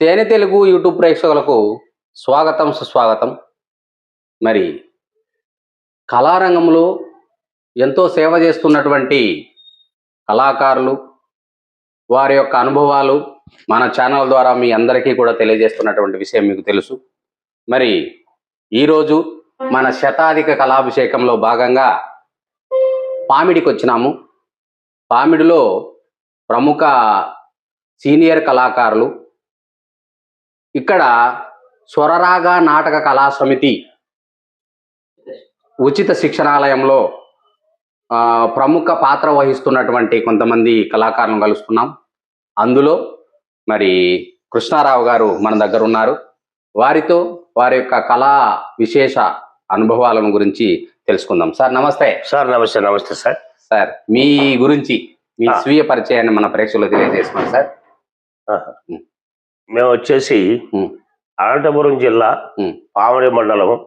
తేనె తెలుగు యూట్యూబ్ ప్రేక్షకులకు స్వాగతం సుస్వాగతం. మరి కళారంగంలో ఎంతో సేవ చేస్తున్నటువంటి కళాకారులు వారి యొక్క అనుభవాలు మన ఛానల్ ద్వారా మీ అందరికీ కూడా తెలియజేస్తున్నటువంటి విషయం మీకు తెలుసు. మరి ఈరోజు మన శతాధిక కళాభిషేకంలో భాగంగా పామిడికి వచ్చినాము. పామిడిలో ప్రముఖ సీనియర్ కళాకారులు ఇక్కడ స్వరరాగ నాటక కళా సమితి ఉచిత శిక్షణాలయంలో ప్రముఖ పాత్ర వహిస్తున్నటువంటి కొంతమంది కళాకారులను కలుస్తున్నాం. అందులో మరి కృష్ణారావు గారు మన దగ్గర ఉన్నారు. వారితో వారి యొక్క కళా విశేష అనుభవాలను గురించి తెలుసుకుందాం. సార్ నమస్తే. సార్ నమస్తే నమస్తే సార్. సార్ మీ గురించి మీ. స్వీయ పరిచయాన్ని మన ప్రేక్షకులు తెలియజేసుకోండి సార్. మేము వచ్చేసి. అనంతపురం జిల్లా. పామడి మండలం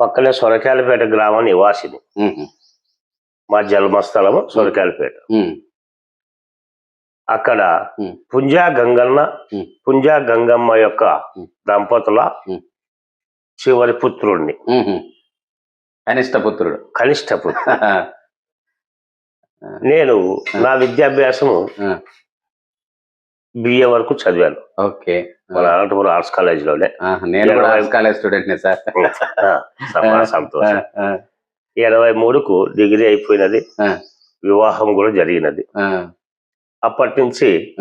పక్కనే సొరకాయలపేట గ్రామం నివాసిని మా జన్మస్థలము సొరకాయలపేట అక్కడ. పుంజా గంగన్న. పుంజా గంగమ్మ యొక్క. దంపతుల. చివరి ఉహు. కనిష్ట పుత్రుడు కనిష్ట పుత్రుడు నేను నా విద్యాభ్యాసము. బిఏ వరకు చదివాను. ఓకే. మన అనంతపురం ఆర్ట్స్ కాలేజీలోనే ఆహా, నేను కూడా ఆర్ట్స్ కాలేజ్ స్టూడెంట్ నే సార్. సంతోషం. ఇరవై మూడుకు డిగ్రీ అయిపోయినది. వివాహం కూడా జరిగినది. అప్పటి నుంచి.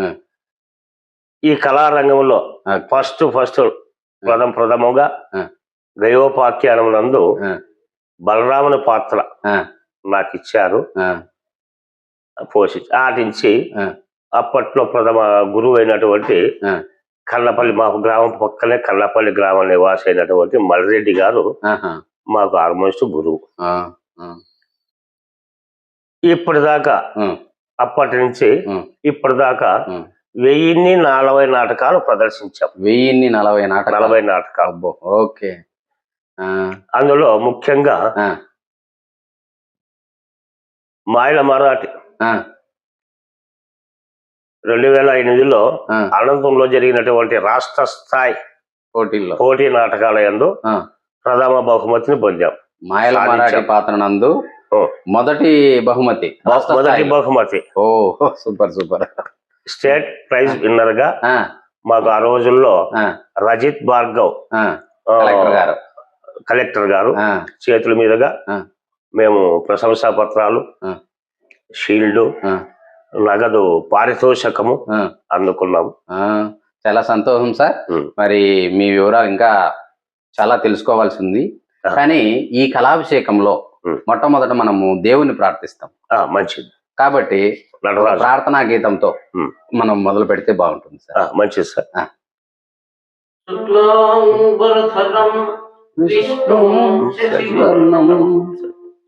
ఈ కళారంగంలో. ఫస్ట్ ఫస్ట్ ప్రథమ ప్రథమంగా ఆ. గయోపాఖ్యానం నందు. బలరాముని పాత్ర నాకు ఇచ్చారు పోషించి ఆటించి. అప్పట్లో ప్రథమ గురువు అయినటువంటి. కల్లపల్లి మాకు గ్రామం పక్కనే కల్లపల్లి గ్రామం నివాసి అయినటువంటి మల్రెడ్డి గారు మాకు ఆల్మోస్ట్ గురువు. ఇప్పటిదాకా అప్పటి నుంచి ఇప్పటిదాకా. వెయ్యిన్ని నలభై నాటకాలు ప్రదర్శించాం. వెయ్యిన్ని నలభై నాటకాలు? నలభై నాటకాలు. ఓకే. అందులో ముఖ్యంగా మాయల మరాఠీ రెండు వేల ఎనిమిదిలో అనంతంలో జరిగినటువంటి రాష్ట్ర స్థాయి పోటీల్లో. పోటీ నాటకాల ఆ, ప్రథమ బహుమతిని పొందాం. మాయల. మరాఠీ పాత్ర నందు. మొదటి బహుమతి మొదటి. బహుమతి. ఓ సూపర్ సూపర్. స్టేట్ ప్రైజ్ విన్నర్గా మాకు ఆ రోజుల్లో రజిత్ భార్గవ్ కలెక్టర్ గారు. కలెక్టర్ గారు ఆ, చేతుల మీదుగా. మేము ప్రశంసా పత్రాలు. షీల్డ్ నగదు పారితోషకము అందుకున్నాము. ఆ, చాలా సంతోషం సార్. మరి మీ వివరాలు ఇంకా చాలా తెలుసుకోవాల్సి ఉంది. కానీ ఈ కళాభిషేకంలో. మొట్టమొదట మనము దేవుని ప్రార్థిస్తాం. ఆ, మంచిది. కాబట్టి ప్రార్థనా గీతంతో. మనం మొదలు పెడితే బాగుంటుంది ఆ, సార్. మంచిది సార్ విష్ణుం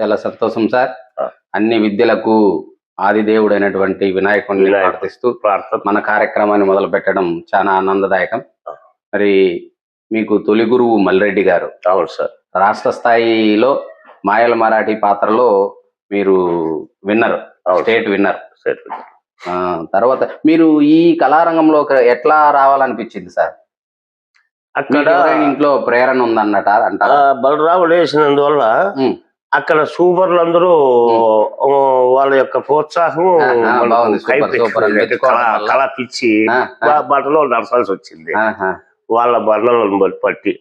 చాలా సంతోషం సార్. అన్ని విద్యలకు ఆదిదేవుడైనటువంటి వినాయకుడిని వినాయకుడు. ప్రార్థిస్తూ ప్రార్థన. మన కార్యక్రమాన్ని మొదలు పెట్టడం చాలా ఆనందదాయకం. మరి మీకు తొలి గురువు మల్రెడ్డి గారు. అవును సార్. రాష్ట్ర స్థాయిలో మాయల మరాఠీ పాత్రలో మీరు విన్నర్. State winner. తర్వాత మీరు ఈ కళారంగంలో ఎట్లా రావాలనిపించింది సార్? అక్కడ ఇంట్లో ప్రేరణ ఉందన్నట ఆ, అంటారా బలరాముడు వేసినందువల్ల. అక్కడ సూపర్లు అందరూ వాళ్ళ యొక్క ప్రోత్సాహం అంటే కళ- పిచ్చి బట్టలో నడచాల్సి వచ్చింది. వాళ్ళ బంధువులను బట్టి పట్టి.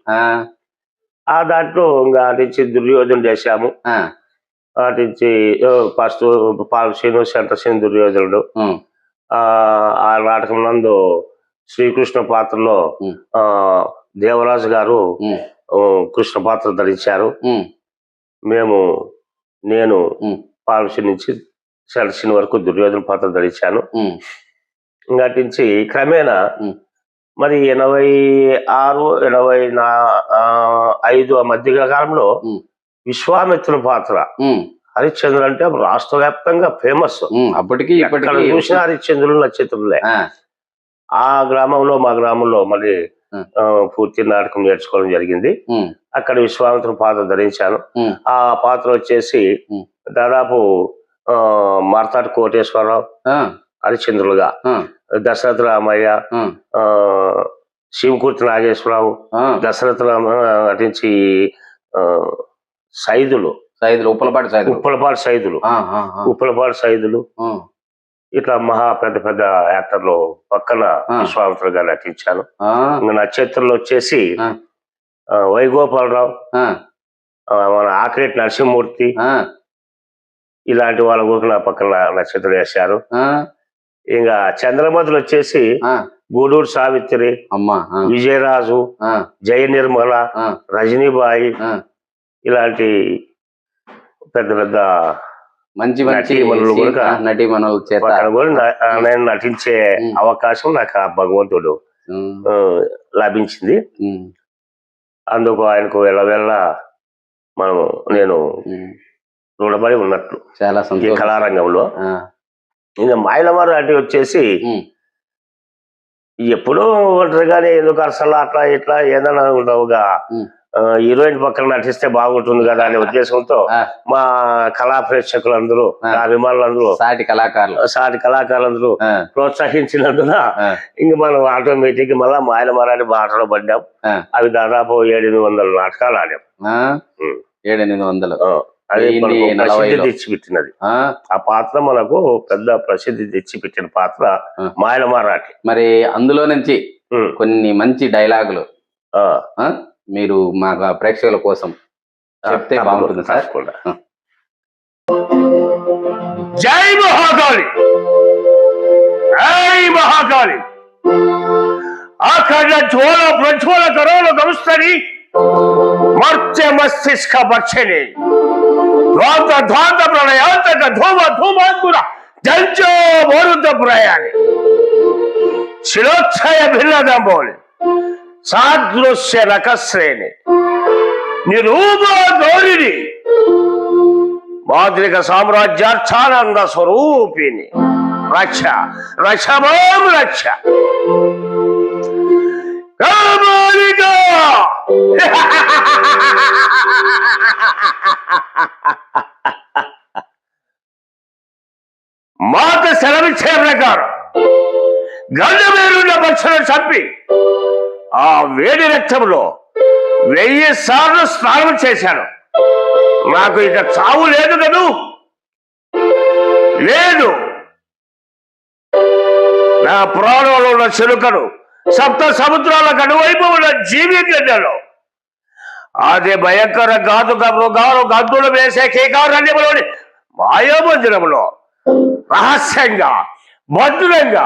ఆ, దాంట్లో ఇంకా అటించి దుర్యోధన చేశాము అటించి ఫస్ట్ పాల శ్రీను సెంటర్ శ్రీను దుర్యోధనుడు ఆ ఆ నాటకం నందు శ్రీకృష్ణ పాత్రలో దేవరాజు గారు కృష్ణ పాత్ర ధరించారు. మేము నేను. పాలసి నుంచి సెలసిన వరకు దుర్యోధన పాత్ర ధరించాను. నుంచి క్రమేణా. మరి ఎనభై ఆరు ఎనభై నా ఐదు ఆ మధ్య కాలంలో ఉమ్. విశ్వామిత్రుల పాత్ర. ఉమ్, హరిశ్చంద్రుడు అంటే రాష్ట్ర వ్యాప్తంగా ఫేమస్ అప్పటికి చూసిన హరిశ్చంద్రులు నక్షత్రులే ఆ, గ్రామంలో మా గ్రామంలో మళ్ళీ పూర్తి నాటకం నేర్చుకోవడం జరిగింది. అక్కడ విశ్వామిత్రుల పాత్ర ధరించాను. ఆ పాత్ర వచ్చేసి. దాదాపు మార్తాటి కోటేశ్వరరావు హరిశ్చంద్రులుగా దశరథ రామయ్య శివకూర్తి నాగేశ్వరరావు. దశరథ రామ అటించి ఆ, సైదులు సైదులు ఉప్పలపాటి సైదులు. ఉప్పలపాడు సైదులు ఉప్పలపాడు సైదులు ఇట్లా మహా పెద్ద పెద్ద యాక్టర్లు పక్కన ఆ. విశ్వామిత్రులుగా నటించాను ఇంకా నక్షత్రంలో వచ్చేసి వైగోపాలరావు మన ఆకిరెడ్డి నరసింహమూర్తి ఇలాంటి వాళ్ళ కూడా నా పక్కన నక్షత్రం వేశారు. ఇంకా చంద్రమతులు వచ్చేసి గూడూరు సావిత్రి విజయరాజు జయ నిర్మల రజనీబాయి. ఇలాంటి పెద్ద పెద్ద మంచి మంచి నటీమణులు కూడా నటీమణుల చేత. అక్కడ కూడా నా- ఆ, నేను నటించే. అవకాశం నాకు ఆ భగవంతుడు లభించింది. అందుకు ఆయనకు వెళ్ళ మనము నేను. రుణపడి ఉన్నట్లు. చాలా ఈ సంతోషం. కళారంగంలో. ఇంకా మైలమారు అంటే వచ్చేసి ఎప్పుడూ ఒంటరిగానే ఎందుకు అసలు అట్లా ఇట్లా ఏదైనా ఉండవుగా. హీరోయిన్ పక్కన నటిస్తే బాగుంటుంది కదా అనే ఉద్దేశంతో. మా కళా ప్రేక్షకులందరూ అభిమానులందరూ సాటి కళాకారులు. సాటి కళాకారులందరూ ప్రోత్సహించినందున ఇంక మనం ఆటోమేటిక్ మళ్ళా మాయల మరాని బాటలో పడ్డాం. అవి దాదాపు ఏడెనిమిది వందల నాటకాలు ఆడాం. ఏడెనిమిది వందలు. అది ప్రసిద్ధి. తెచ్చిపెట్టినది. ఆ, ఆ పాత్ర మనకు పెద్ద ప్రసిద్ధి తెచ్చిపెట్టిన పాత్ర. మాయల మరాఠి మరి అందులో నుంచి. కొన్ని మంచి డైలాగులు. మీరు మా ప్రేక్షకుల కోసం చెప్తే బాగుంటుంది సార్. జై మహాకాళి! జై మహాకాళి! అఖండ జ్వాల ప్రజ్వల కరోల గరుస్తని మర్త్య మస్తిష్క భక్షణి ధ్వాంత ధ్వాంత ప్రళయాంతక ధూమ ధూమాంకుర జంజో మరుద ప్రయాణి శిలోక్షయ భిన్నదంబోలి సాదృశ్య నకశ్రేణి నిరూప గౌరిని మాద్రిక సామ్రాజ్యార్థానంద స్వరూపిణి. రక్ష రక్షమాం రక్ష? మాత సెలవిచ్చే ప్రకారం. గండ వేరున్న పక్షులను చంపి ఆ వేడి రక్తంలో వెయ్యి సార్లు స్నానం చేశాను. నాకు ఇక చావు లేదు కదూ? లేదు. నా ప్రాణంలో ఉన్న చెరుకను సప్త సముద్రాల కనువైపు ఉన్న జీవి గడ్డలో అదే భయంకర గాదు మృగాలు గద్దులు వేసే కేకారణ్యములోని మాయోమందిరంలో రహస్యంగా భద్రంగా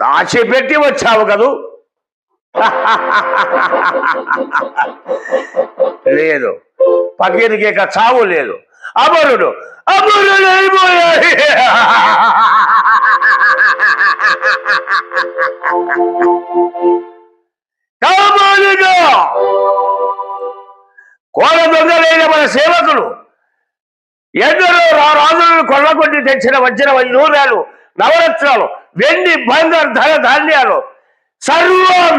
దాచిపెట్టి వచ్చావు కదూ? లేదు. పక్కీరికి ఇక చావు లేదు. అమరుడు అమరుడు అయిపోయాడు కామాలిగా కోల దొంగలైన మన సేవకులు. ఎందరో రా- రాజులను కొల్లగొట్టి తెచ్చిన వచ్చిన నూనెలు నవరత్నాలు వెండి బంగారు ధన ధాన్యాలు. సర్వం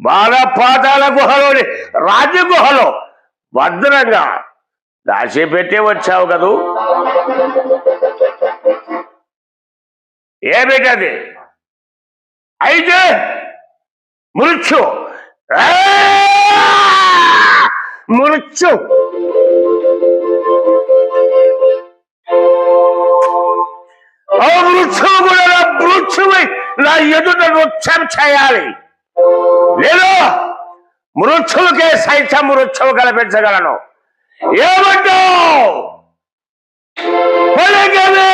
బాగా పాతాల గుహలోని రాజగుహలో భద్రంగా దాచిపెట్టే వచ్చావు కదూ? ఏమిటది అయితే మృత్యు. ఆ! మృత్యు. ఆ వృక్షము కూడా నా నా ఎదుట నృత్యం చేయాలి. నేను మృత్యులకే సైతం మృత్యువు కల్పించగలను ఏమంటావు పలకవే!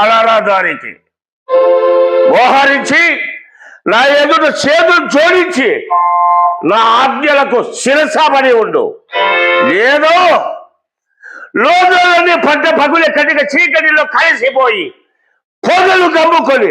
అలా దానికి మోహరించి నా ఎదుట చేతులు జోడించి నా ఆజ్ఞలకు శిరసాపడి ఉండు లేదో లోతులన్నీ పంట పగులే కటిక చీకటిలో కలిసిపోయి పొదలు కమ్ముకొని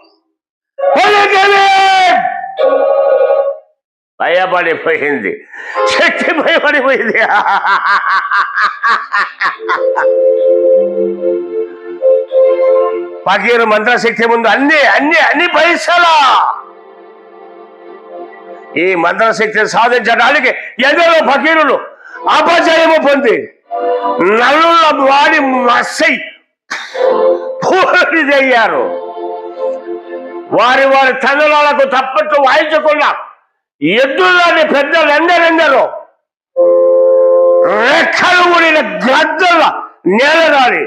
భయపడిపోయింది. శక్తి భయపడిపోయింది. పకీరు మంత్రశక్తి ముందు అన్ని అన్ని అన్ని పైసలా. ఈ మంత్రశక్తిని సాధించడానికి ఎందరో ఫకీరులు అపజయము పొంది నల్లుల వాడి మస్సై పూరిదయ్యారు వారి వారి తండ్రులకు తప్పట్టు వాయించకుండా ఎద్దులని పెద్దలు ఎందరెందరో రెక్కలు ఊడిన గద్దల నేలరాని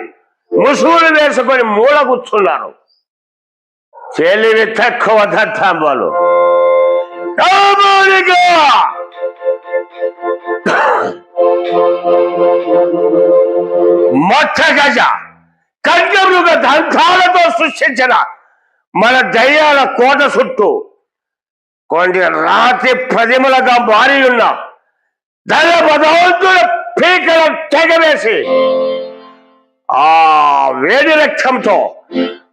ముసుగులు వేసుకొని మూల కూర్చున్నారు తెలివి తక్కువ దత్తాంబాలు. మొట్ట గజ ఖడ్గమృగ దంతాలతో సృష్టించిన మన దయ్యాల కోట చుట్టూ కొన్ని రాతి ప్రతిమలుగా మారి ఉన్న ధన భగవంతుల పీకల తెగవేసి ఆ వేడి రక్తంతో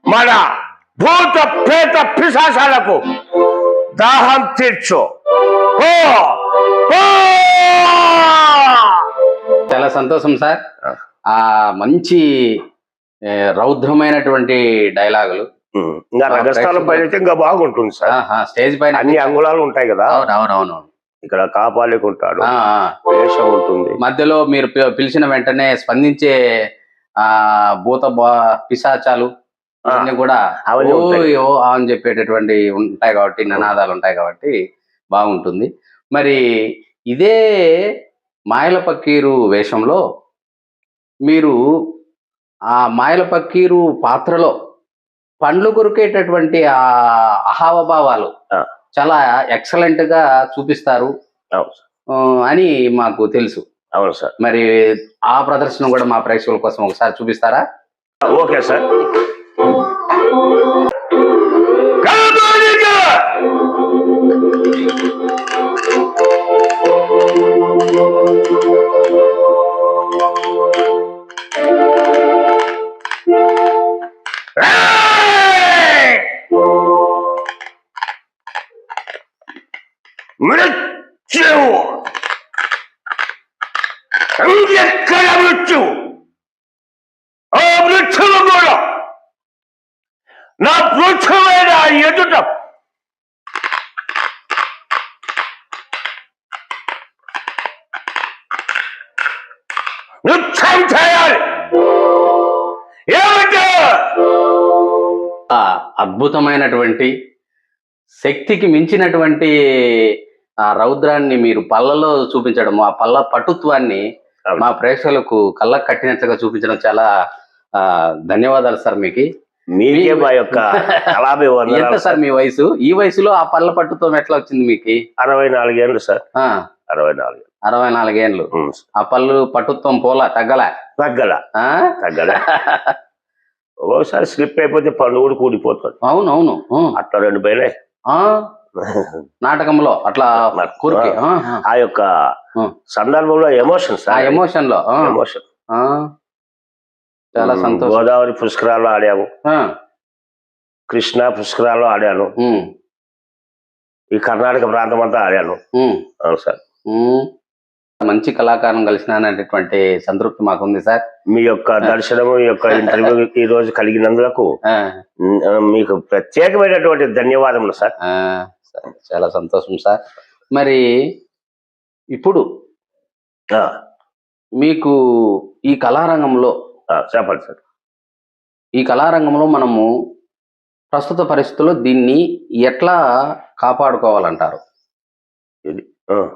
మన భూత ప్రేత పిశాసాలకు దాహం తీర్చు. ఓ! చాలా సంతోషం సార్. ఆ. మంచి రౌద్రమైనటువంటి డైలాగులు. ఇంకా రంగస్థలం పైన అయితే ఇంకా బాగుంటుంది సార్. స్టేజ్ పైన అన్ని అంగుళాలు ఉంటాయి కదా. అవును అవును అవును ఇక్కడ కాపాలికి ఉంటాడు. వేషం ఉంటుంది. మధ్యలో మీరు పిలిచిన వెంటనే స్పందించే ఆ భూత పిశాచాలు ఆ, అవన్నీ కూడా అవన్నీ ఓ ఉంటాయి. యో అని చెప్పేటటువంటి ఉంటాయి కాబట్టి నినాదాలు ఉంటాయి కాబట్టి బాగుంటుంది. మరి ఇదే మాయల పక్కీరు వేషంలో మీరు ఆ మాయల పక్కీరు పాత్రలో పండ్లు కొరికేటటువంటి ఆ అహావభావాలు. చాలా ఎక్సలెంట్గా చూపిస్తారు అవును సార్. ఆ, అని మాకు తెలుసు అవును సార్ మరి ఆ ప్రదర్శన కూడా మా ప్రేక్షకుల కోసం ఒకసారి చూపిస్తారా ఓకే సార్ కాపాలిక! ఏయ్! అద్భుతమైనటువంటి శక్తికి మించినటువంటి ఆ రౌద్రాన్ని మీరు పళ్ళలో చూపించడం ఆ పళ్ళ పటుత్వాన్ని మా ప్రేక్షకులకు కళ్ళకు కట్టినట్లుగా చూపించడం చాలా ఆ ధన్యవాదాలు సార్ మీకు. మీకే మా యొక్క ఎంత సార్ మీ వయసు? ఈ వయసులో ఆ పళ్ళ పట్టుత్వం ఎట్లా వచ్చింది మీకు? అరవై నాలుగేళ్ళు సార్. ఆ, అరవై నాలుగు. అరవై ఉమ్. ఆ పళ్ళు పటుత్వం పోలా తగ్గల? తగ్గల. ఆ? తగ్గల. ఒక్కొక్కసారి స్లిప్ అయిపోతే పండు కూడా కూడిపోతుంది అవును అవును. అట్లా రెండు పోయినాయి. ఆ, నాటకంలో అట్లా ఆ, యొక్క. సందర్భంలో ఎమోషన్ ఆ ఎమోషన్లో ఎమోషన్ ఆ. చాలా సంతోషం. గోదావరి పుష్కరాల్లో ఆడాము. కృష్ణా పుష్కరాల్లో ఆడాను. ఈ కర్ణాటక ప్రాంతం అంతా ఆడాను. అవును సార్. మంచి కళాకారం కలిసినాననేటువంటి సంతృప్తి మాకుంది సార్. మీ యొక్క దర్శనము మీ యొక్క ఇంటర్వ్యూ ఈ రోజు కలిగినందుకు మీకు ప్రత్యేకమైనటువంటి ధన్యవాదములు సార్. చాలా సంతోషం సార్. మరి ఇప్పుడు మీకు ఈ కళారంగంలో చెప్పండి సార్. ఈ కళారంగంలో మనము ప్రస్తుత పరిస్థితుల్లో దీన్ని ఎట్లా కాపాడుకోవాలంటారు? ఇది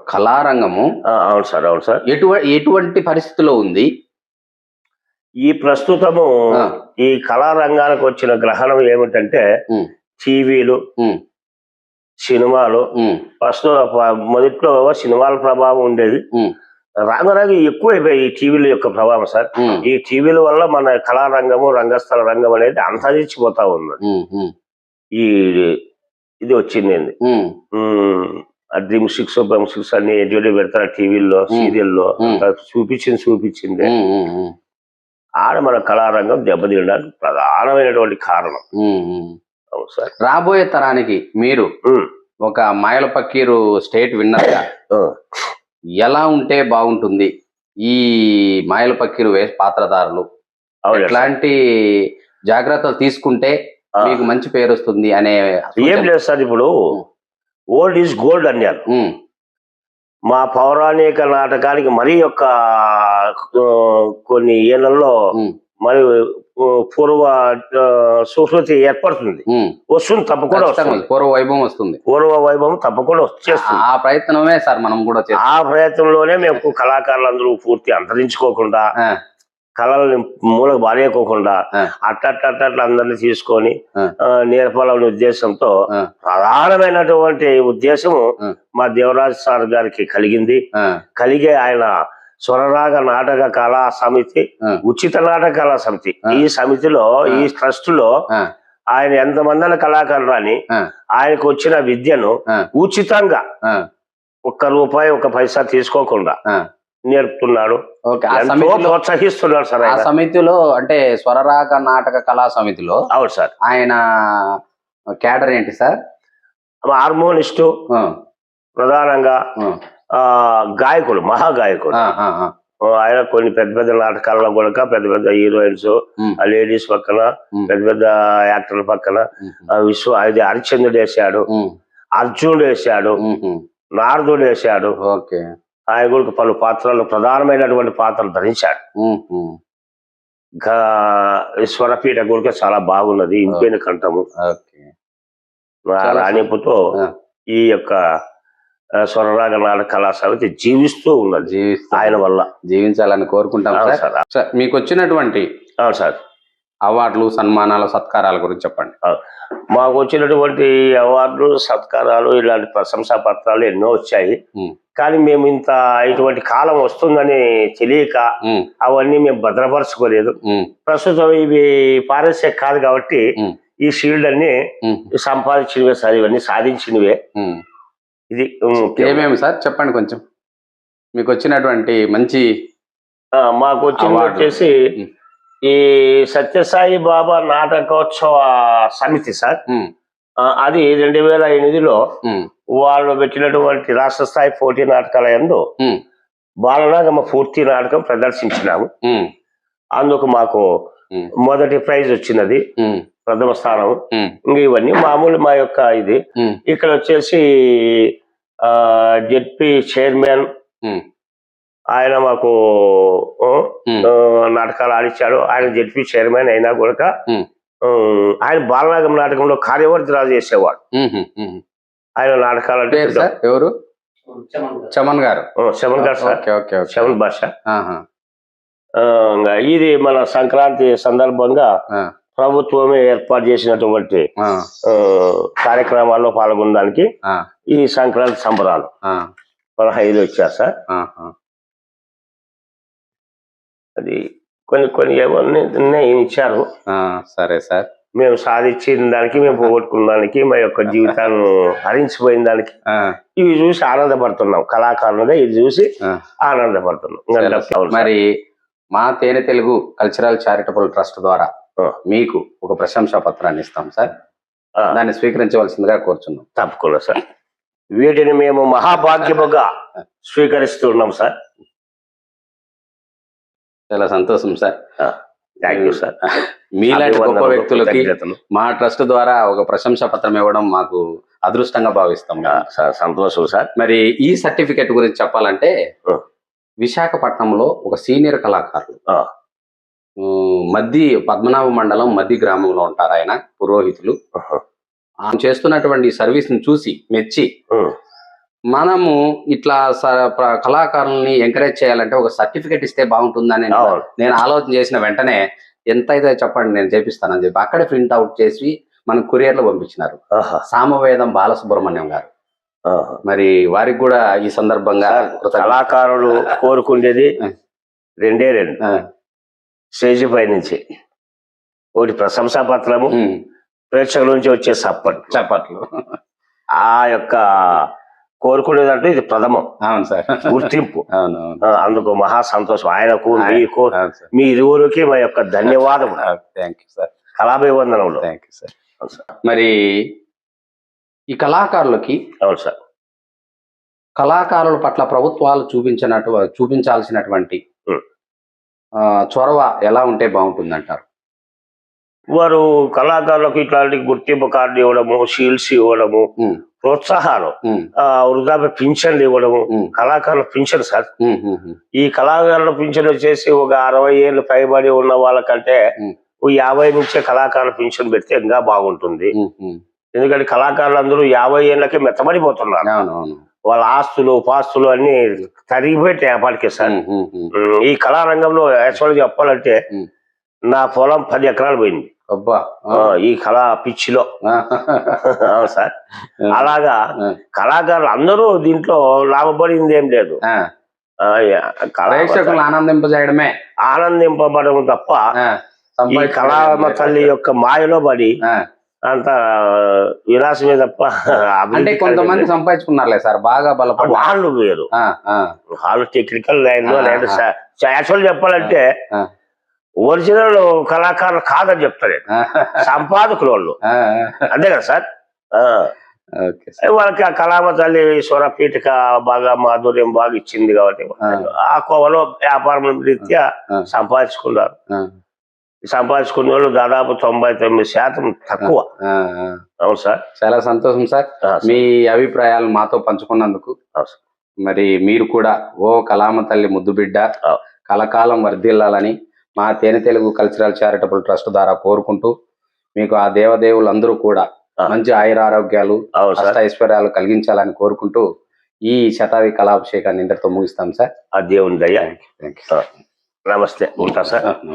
కళారంగము అవును సార్ అవును సార్. ఎటువ ఎటువంటి పరిస్థితిలో ఉంది? ఈ ప్రస్తుతము. ఈ కళారంగానికి వచ్చిన గ్రహణం ఏమిటంటే టీవీలు సినిమాలు. ప- మొదట్లో సినిమాల ప్రభావం ఉండేది. ఉమ్, రాను రాను ఎక్కువైపోయి ఈ టీవీల యొక్క ప్రభావం సార్. ఈ టీవీల వల్ల మన కళారంగము రంగస్థల రంగం అనేది అంతరించిపోతా ఉన్నది ఈ ఇది వచ్చింది. Um, dream six Brahma six అన్ని ఎటువంటి పెడతారు? టీవీల్లో సీరియల్లో. చూపించింది చూపించింది. ఆడ మన కళారంగం దెబ్బతినడానికి ప్రధానమైనటువంటి కారణం. అవును సార్. రాబోయే తరానికి మీరు. ఒక మాయల పక్కీరు స్టేట్ విన్నర్గా ఆ. ఎలా ఉంటే బాగుంటుంది ఈ మాయల పక్కీరు అవును సార్. ఎట్లాంటి జాగ్రత్తలు తీసుకుంటే. మీకు మంచి పేరు వస్తుంది అనే ఏం లేదు సార్ ఇప్పుడు ఓల్డ్ ఈజ్ గోల్డ్ అన్నారు. మా పౌరాణిక నాటకానికి మరి యొక్క కొన్ని ఏళ్ళలో మరి పూర్వ ఆ, సుకృతి ఏర్పడుతుంది. వస్తుంది తప్పకుండా వస్తుంది. పూర్వ వైభవం వస్తుంది. పూర్వ వైభవం తప్పకుండా వచ్చేస్తుంది. ఆ ప్రయత్నమే సార్ మనం కూడా ఆ ప్రయత్నంలోనే మేము కళాకారులందరూ పూర్తి అంతరించుకోకుండా కళల్ని మూలకు బారేయకోకుండా ఆ. అట్లట్లట్ల అందరినీ తీసుకొని నేర్పాలనే ఉద్దేశంతో. ప్రధానమైనటువంటి ఉద్దేశము. మా దేవరాజ్ సార్ గారికి కలిగింది కలిగే ఆయన స్వరరాగ నాటక కళా సమితి. ఉచిత నాటక కళా సమితి. ఈ సమితిలో ఈ ట్రస్ట్లో ఆయన ఎంతమంది కళాకారులు అని ఆయనకు వచ్చిన విద్యను. ఉచితంగా ఒక్క రూపాయి ఒక పైసా తీసుకోకుండా. నేర్పుతున్నాడు. ప్రోత్సహిస్తున్నాడు సార్ ఆ సమితిలో అంటే స్వరరాగ నాటక కళా సమితిలో అవును సార్. ఆయన క్యాడర్ ఏంటి సార్? హార్మోనిస్టు ప్రధానంగా గాయకుడు మహాగాయకుడు ఆయన కొన్ని పెద్ద పెద్ద నాటకాల్లో కూడా పెద్ద పెద్ద హీరోయిన్స్ లేడీస్ పక్కన పెద్ద పెద్ద యాక్టర్ల పక్కన విశ్వ అది హరిశ్చంద్రుడు వేశాడు ఉమ్, అర్జునుడు ఉమ్. నారదుడు వేశాడు ఓకే. ఆయన కూడా పలు పాత్రలు ప్రధానమైనటువంటి పాత్రలు ధరించాడు. స్వరపీఠ కూడా చాలా బాగున్నది ఇంపైన కంఠము. రాణిపుతో. ఈ యొక్క స్వరరాగ నాటక కళా సమితి జీవిస్తూ ఉన్నది. ఆయన వల్ల. జీవించాలని కోరుకుంటాం సార్ మీకు వచ్చినటువంటి అవును సార్. అవార్డులు సన్మానాలు సత్కారాల గురించి చెప్పండి. మాకు వచ్చినటువంటి అవార్డులు సత్కారాలు ఇలాంటి ప్రశంసా పత్రాలు ఎన్నో వచ్చాయి. కానీ మేము ఇంత ఇటువంటి కాలం వస్తుందని తెలియక అవన్నీ మేము భద్రపరచుకోలేదు. ప్రస్తుతం ఇవి పారస్య కాదు కాబట్టి ఈ షీల్డ్ అన్ని సంపాదించినవే సార్ ఇవన్నీ సాధించినవే. ఇది. ఏమేమి సార్? చెప్పండి కొంచెం. మీకు వచ్చినటువంటి మంచి మాకు అవార్డు. వచ్చేసి. ఈ సత్యసాయి బాబా నాటకోత్సవ సమితి సార్ అది రెండు వేల ఎనిమిదిలో వాళ్ళు పెట్టినటువంటి రాష్ట్ర స్థాయి పోటీ నాటకాల ఉమ్, బాలనాగమ్మ పూర్తి నాటకం ప్రదర్శించినాము. అందుకు మాకు మొదటి ప్రైజ్ వచ్చినది. ప్రథమ స్థానం. ఇంక ఇవన్నీ మామూలు మా యొక్క ఇది. ఇక్కడ వచ్చేసి జెడ్పీ చైర్మన్ ఆయన మాకు నాటకాలు ఆడిచ్చాడు. ఆయన జెడ్పీ చైర్మన్ అయినా కూడా ఆయన బాలనాగం నాటకంలో కార్యవర్తి రాజు చేసేవాడు. ఆయన నాటకాలు అంటే ఎవరు? చమన్ గారు. శవన్ గారు. Sir. Okay okay okay. Shavan భాష. ఇది మన సంక్రాంతి సందర్భంగా ప్రభుత్వమే ఏర్పాటు చేసినటువంటి కార్యక్రమాల్లో పాల్గొనడానికి ఈ సంక్రాంతి సంబరాలు. పదహైదు వచ్చా సార్. అది కొన్ని కొన్ని ఏవో ఉన్నాయి ఇచ్చారు. సరే సార్. మేము సాధించిన దానికి మేము పోగొట్టుకున్న దానికి మా యొక్క జీవితాన్ని హరించిపోయిన దానికి ఇవి చూసి ఆనందపడుతున్నాం. కళాకారులుగా ఇది చూసి. ఆనందపడుతున్నాం. మరి మా తేనె తెలుగు కల్చరల్ చారిటబుల్ ట్రస్ట్ ద్వారా. మీకు ఒక ప్రశంసా పత్రాన్ని ఇస్తాం సార్. దాన్ని స్వీకరించవలసిందిగా కోరుచున్నాం. తప్పకుండా సార్. వీటిని మేము మహాభాగ్యముగా స్వీకరిస్తున్నాం సార్. చాలా సంతోషం సార్. థ్యాంక్ యూ సార్ మీలాంటి గొప్ప వ్యక్తులకి. మా ట్రస్ట్ ద్వారా ఒక ప్రశంసా పత్రం ఇవ్వడం మాకు అదృష్టంగా భావిస్తాం సార్ సంతోషం సార్ మరి ఈ సర్టిఫికెట్ గురించి చెప్పాలంటే. విశాఖపట్నంలో ఒక సీనియర్ కళాకారులు మద్ది పద్మనాభ మండలం మద్ది గ్రామంలో ఉంటారు ఆయన పురోహితులు. చేస్తున్నటువంటి సర్వీస్ని చూసి మెచ్చి. మనము ఇట్లా కళాకారుల్ని ఎంకరేజ్ చేయాలంటే ఒక సర్టిఫికెట్ ఇస్తే బాగుంటుందని. నేను ఆలోచన చేసిన వెంటనే ఎంత అయితే చెప్పండి నేను చేపిస్తానని చెప్పి అక్కడే ప్రింట్ అవుట్ చేసి మనకు కొరియర్లో పంపించినారు సామవేదం బాలసుబ్రహ్మణ్యం గారు. మరి వారికి కూడా ఈ సందర్భంగా. కళాకారులు కోరుకునేది. రెండే రెండు స్టేజ్ పై నుంచి ఒకటి ప్రశంసా పత్రము ప్రేక్షకుల నుంచి వచ్చే సప్పట్ చప్పట్లు ఆ యొక్క కోరుకునేదంటూ ఇది ప్రథమం. అవును సార్. గుర్తింపు. అందుకు మహా సంతోషం ఆయనకు. మీకు మీ ఇరువురికి మా యొక్క ధన్యవాదములు. Thank you sir. కళాభివందనములు. Thank you sir. మరి ఈ కళాకారులకి అవును సార్. కళాకారుల పట్ల ప్రభుత్వాలు చూపించినట్టు చూపించాల్సినటువంటి చొరవ ఎలా ఉంటే బాగుంటుందంటారు? వారు కళాకారులకు ఇట్లాంటి గుర్తింపు కార్డు ఇవ్వడము షీల్డ్స్ ఇవ్వడము ప్రోత్సాహాలు. వృద్ధాప్య పింఛన్లు ఇవ్వడము కళాకారుల పింఛన్ సార్. ఈ కళాకారుల పింఛన్ వచ్చేసి ఒక అరవై ఏళ్ళు పైబడి ఉన్న వాళ్ళకంటే యాభై నుంచే కళాకారుల పింఛన్ పెడితే ఇంకా బాగుంటుంది. ఎందుకంటే కళాకారులు అందరూ యాభై ఏళ్ళకే మెత్తబడిపోతున్నారు. వాళ్ళ ఆస్తులు పాస్తులు అన్ని తరిగిపోయి అప్పటికే సార్. ఈ కళారంగంలో యాక్చువల్ చెప్పాలంటే. నా పొలం పది ఎకరాలు పోయింది. అబ్బా ఈ కళా పిచ్చిలో. అవును సార్. అలాగా. కళాకారులు అందరూ దీంట్లో లాభపడింది ఏం లేదు ప్రేక్షకులను ఆనందింపజేయడమే. ఆనందింపబడము తప్ప ఈ కళామ తల్లి యొక్క మాయలో పడి అంత విలాసమే తప్ప అంటే కొంతమంది. సంపాదించుకున్నారులే సార్ బాగా బలపడి వాళ్ళు వేరు. వాళ్ళు టెక్నికల్ లైన్లో లేదు. సార్ యాక్చువల్ చెప్పాలంటే. ఒరిజినల్ కళాకారులు కాదని చెప్తారు సంపాదకులు వాళ్ళు అంతే కదా సార్ ఆ. ఓకే సార్ వాళ్ళకి ఆ కళామ తల్లి స్వరపీఠిక బాగా మాధుర్యం బాగా ఇచ్చింది కాబట్టి ఆ. కోవలో వ్యాపారం రీత్యా. సంపాదించుకున్నారు ఆ, సంపాదించుకున్న వాళ్ళు దాదాపు తొంభై తొమ్మిది శాతం తక్కువ. అవును సార్ చాలా సంతోషం సార్. మీ అభిప్రాయాలు మాతో పంచుకున్నందుకు. మరి మీరు కూడా ఓ కలామ తల్లి ముద్దు బిడ్డ. కలకాలం వర్ధిల్లాలని మా తేనె తెలుగు కల్చరల్ చారిటబుల్ ట్రస్ట్ ద్వారా కోరుకుంటూ మీకు ఆ దేవదేవులందరూ కూడా. మంచి ఆయుర ఆరోగ్యాలు అవును సార్. అష్ట ఐశ్వర్యాలు కలిగించాలని కోరుకుంటూ ఈ శతాది కళాభిషేకాన్ని ఇంతటితో ముగిస్తాం సార్. ఆ దేవుని దయ. నమస్తే. ఉంటా సార్.